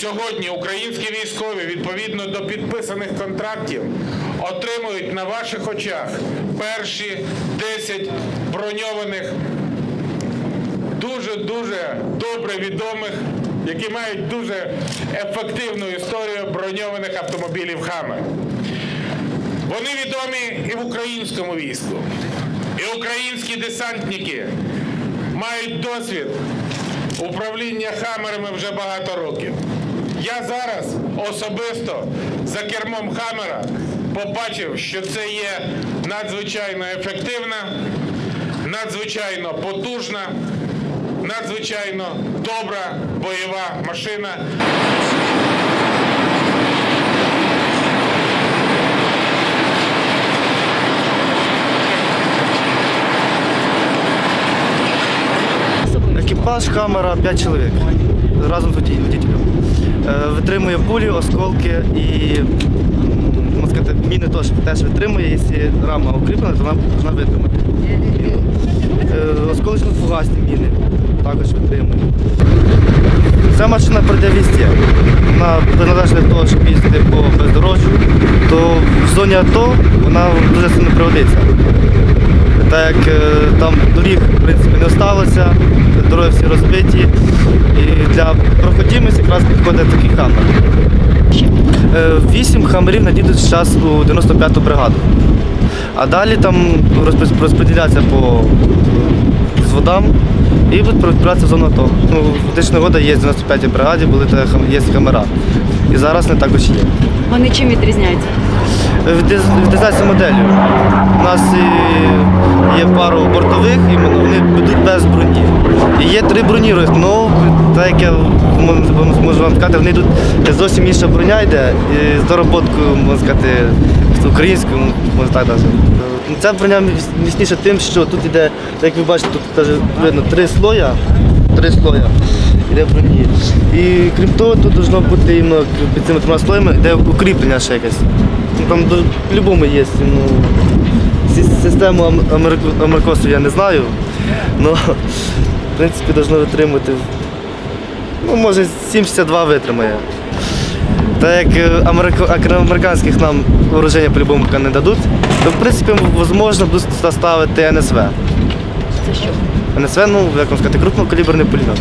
Сьогодні українські військові відповідно до підписаних контрактів отримують на ваших очах перші 10 броньованих, дуже дуже добре відомих, які мають дуже ефективну історію броньованих автомобілів Хаммер. Вони відомі і в українському війську. І українські десантники мають досвід управління хамерами вже багато років. Я зараз особисто за кермом хамера побачив, що це є надзвичайно ефективна, надзвичайно потужна, надзвичайно добра бойова машина. Екіпаж, камера, 5 чоловік. Разом з водителем. Е, Витримує пулі, осколки і сказати, міни теж, теж витримує. Якщо рама укріплена, то вона повинна витримати. Е, Осколочно-фугасні міни також витримує. Ця машина пройде везде. Вона приналежна до того, щоб їздити по бездорожжю, то в зоні АТО вона дуже сильно пригодиться. Так як е, там доріг в принципі не осталося, дороги всі розбиті. І для проходимості якраз підходить такий хамер. Е, Вісім хамерів надійдуть зараз у 95-ту бригаду. А далі там розподіляться по зводам і будуть відправлятися в зону АТО. Ну, фактично года є в 95-й бригаді, були та є камера. І зараз не також є. Вони чим відрізняються? Відріз- Відрізняється моделлю. У нас і є пару бортових, іменно, вони йдуть без броні. І є три бронірованих, ну, так як я можу- вам сказати, вони йдуть зовсім інша броня йде, і з дороботкою, можна сказати, українською, можна так навіть. Ця броня міцніша тим, що тут йде, як ви бачите, тут теж видно три слоя, три слоя йде броні. І крім того, тут должно бути іменно під цими трьома слоями, йде укріплення ще якесь. Ну, там до- по-любому є. Ну, систему америкосу я не знаю, але в принципі должно витримати. Ну, може, 7,62 витримає. Так як е, американських нам вооруження по-любому поки не дадуть, то в принципі можна буде ставити НСВ. Це що? НСВ, ну, як вам сказати, крупнокаліберний пулемет.